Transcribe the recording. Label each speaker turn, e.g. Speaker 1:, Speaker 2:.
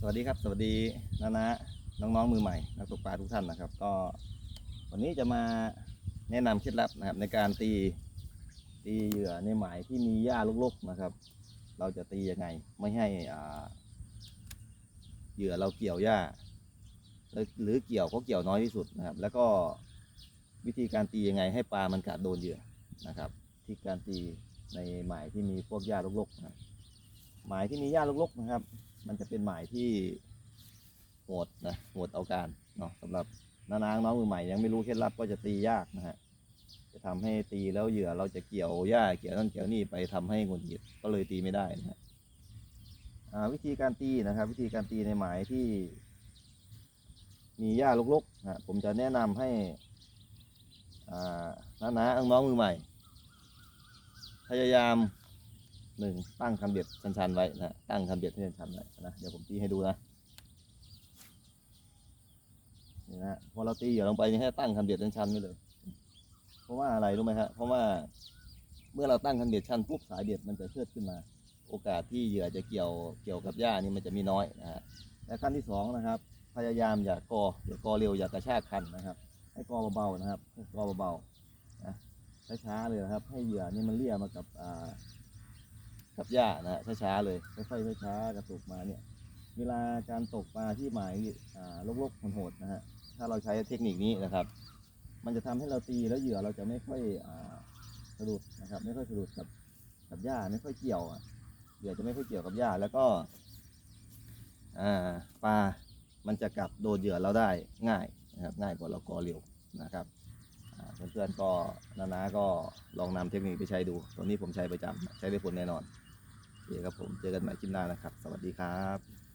Speaker 1: สวัสดีครับ สวัสดีนานะน้องๆมือใหม่นักตกปลาทุกท่านนะครับ ก็วันนี้จะมาแนะนำเคล็ดลับนะครับ ในการตีตีเหยื่อในหมายที่มีหญ้ารกๆนะครับ เราจะตียังไงไม่ให้อ่าเหยื่อเราเกี่ยวหญ้าหรือเกี่ยวก็เกี่ยวน้อยที่สุดนะครับ แล้วก็วิธีการตียังไงให้ปลามันกัดโดนเหยื่อนะครับ ที่การตีในหมายที่มีพวกหญ้ารกๆนะครับหมายที่มีหญ้ารกๆนะครับ มันจะเป็นหมายที่โหดนะโหดเอาการเนาะสำหรับน้าๆน้องมือใหม่ยังไม่รู้เคล็ดลับก็จะตียากนะฮะจะทำให้ตีแล้วเหยื่อเราจะเกี่ยวหญ้าเกี่ยวนั่นเกี่ยวนี่ไปทำให้หงุดหงิดก็เลยตีไม่ได้นะฮะวิธีการตีนะครับ วิธีการตีในหมายที่ มีหญ้ารกๆนะผมจะแนะนำให้อ่าน้าๆน้องมือใหม่ พยายาม หนึ่งตั้งคันเบ็ดชันๆไว้นะตั้งคันเบ็ดให้ชันๆไว้นะเดี๋ยวผมตีให้ดูนะนี่นะพอเราตีเหยื่อลงไปนี่ให้ตั้งคันเบ็ดชันๆไว้เลย เพราะว่าอะไรรู้ไหมฮะเพราะว่าเมื่อเราตั้งคันเบ็ดชันปุ๊บสายเบ็ดมันจะเชิดขึ้นมา โอกาสที่เหยื่อจะเกี่ยวเกี่ยวกับหญ้านี่มันจะมีน้อยนะฮะและขั้นที่สองนะครับ พยายามอย่ากออย่ากอเร็วอย่ากระชากคันนะครับ ให้กอเบาๆนะครับให้กอเบาๆนะช้าๆเลยนะครับ ให้เหยื่อนี่มันเลี่ยมากับอ่า กับหญ้านะฮะช้าๆเลยค่อยๆช้าๆกระตุกมาเนี่ยเวลาการตกปลาที่หมายอ่าลกๆโหดๆนะฮะถ้าเราใช้เทคนิคนี้นะครับ มันจะทำให้เราตีแล้วเหยื่อเราจะไม่ค่อยอ่าสะดุดนะครับ ไม่ค่อยสะดุดกับกับหญ้าไม่ค่อยเกี่ยวเหยื่อจะไม่ค่อยเกี่ยวกับหญ้าแล้วก็อ่าปลา มันจะกัดโดนเหยื่อเราได้ง่ายนะครับ ง่ายกว่าเรากอเร็วนะครับเพื่อนๆก็นานาก็ลองนำเทคนิคไปใช้ดู ตัวนี้ผมใช้ประจำใช้ได้ผลแน่นอน เคครับผม เจอกันใหม่คลิปหน้านะครับ สวัสดีครับ